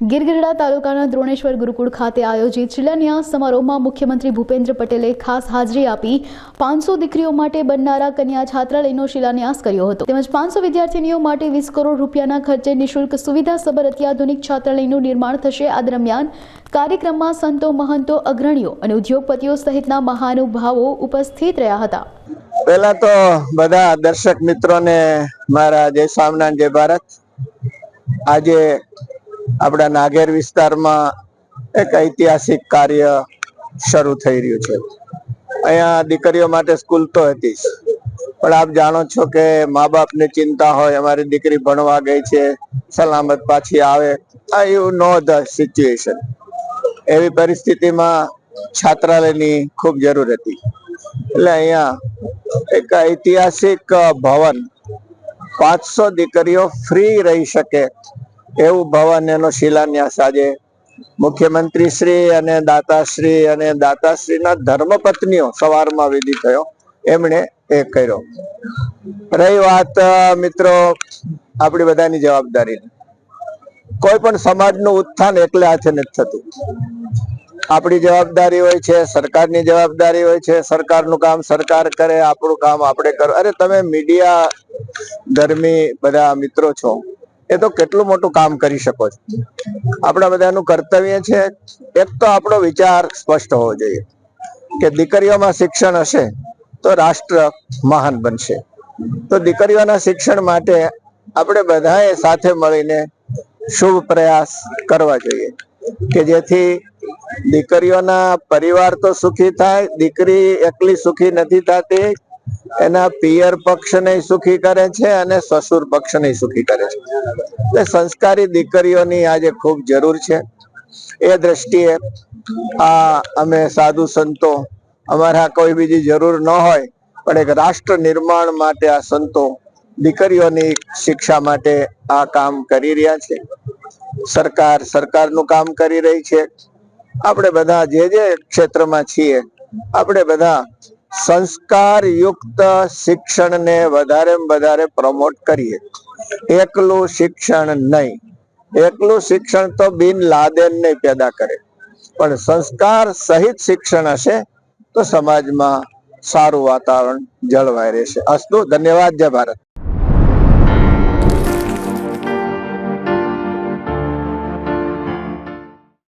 ગીરગઢડા તાલુકાના દ્રોણેશ્વર ગુરુકુળ ખાતે આયોજિત શિલાન્યાસ સમારોહમાં મુખ્યમંત્રી ભૂપેન્દ્ર પટેલે ખાસ હાજરી આપી પાંચસો દીકરીઓ માટે બનનારા કન્યા છાત્રાલયનો શિલાન્યાસ કર્યો હતો. તેમજ પાંચસો વિદ્યાર્થીનીઓ માટે વીસ કરોડ રૂપિયાના ખર્ચે નિઃશુલ્ક સુવિધાસભર અત્યાધુનિક છાત્રાલયનું નિર્માણ થશે. આ દરમિયાન કાર્યક્રમમાં સંતો, મહંતો, અગ્રણીઓ અને ઉદ્યોગપતિઓ સહિતના મહાનુભાવો ઉપસ્થિત રહ્યા હતા. પહેલા તો બધા દર્શક મિત્રોને મારા જય સ્વામિનારાયણ જય ભારત. આજે આપણા નાગેર વિસ્તારમાં એક ઐતિહાસિક કાર્ય શરૂ થઈ રહ્યું છે. અહીંયા દીકરીઓ માટે સ્કૂલ તો હતી પણ આપ જાણો છો કે મા બાપને ચિંતા હોય, અમારી દીકરી ભણવા ગઈ છે, સલામત પાછી આવે, આ યુ નો ધ સિચ્યુએશન એવી પરિસ્થિતિમાં છાત્રાલયની ખૂબ જરૂર હતી. એટલે અહીંયા એક ઐતિહાસિક ભવન, પાંચસો દીકરીઓ ફ્રી રહી શકે એવું ભવન એનો શિલાન્યાસ આજે મુખ્યમંત્રી શ્રી અને દાતાશ્રી અને દાતાશ્રીના ધર્મપત્નીઓ સવારમાં વિધિ થયો. એમણે એ કર્યો. રહી વાત મિત્રો, આપણી બધાની જવાબદારી. કોઈ પણ સમાજનું ઉત્થાન એકલે હાથે નથી થતું. આપણી જવાબદારી હોય છે, સરકારની જવાબદારી હોય છે, સરકારનું કામ સરકાર કરે, આપણું કામ આપણે કરો. અરે તમે મીડિયા ધર્મી બધા મિત્રો છો. એ તો કેટલું મોટું કામ કરી શકો છો. આપણા બધાનું કર્તવ્ય છે, એક તો આપણો વિચાર સ્પષ્ટ હોવો જોઈએ કે દીકરીઓમાં શિક્ષણ હશે તો રાષ્ટ્ર મહાન બનશે. તો દીકરીઓના શિક્ષણ માટે આપણે બધાએ સાથે મળીને શુભ પ્રયાસ કરવા જોઈએ કે જેથી દીકરીઓના પરિવાર તો સુખી થાય, દીકરી એકલી સુખી નથી થતી એના પિયર પક્ષને સુખી કરે છે અને સસુર પક્ષને સુખી કરે છે. સંસ્કારી દીકરીઓની આજે ખૂબ જરૂર છે. એ દ્રષ્ટિએ આ અમે સાધુ સંતો, અમારા કોઈ બીજી જરૂર ન હોય, પણ એક રાષ્ટ્ર નિર્માણ માટે આ સંતો દીકરીઓની શિક્ષા માટે આ કામ કરી રહ્યા છે. સરકાર સરકારનું કામ કરી રહી છે. આપણે બધા જે જે ક્ષેત્રમાં છીએ, આપણે બધા સંસ્કાર યુક્ત શિક્ષણને વધારે વધારે પ્રમોટ કરીએ. એકલું શિક્ષણ નહીં. એકલું શિક્ષણ તો બિન લાદેન નહીં પેદા કરે. પણ સંસ્કાર સહિત શિક્ષણ હશે તો સમાજમાં સારું વાતાવરણ જળવાઈ રહેશે. અસ્તુ, ધન્યવાદ, જય ભારત.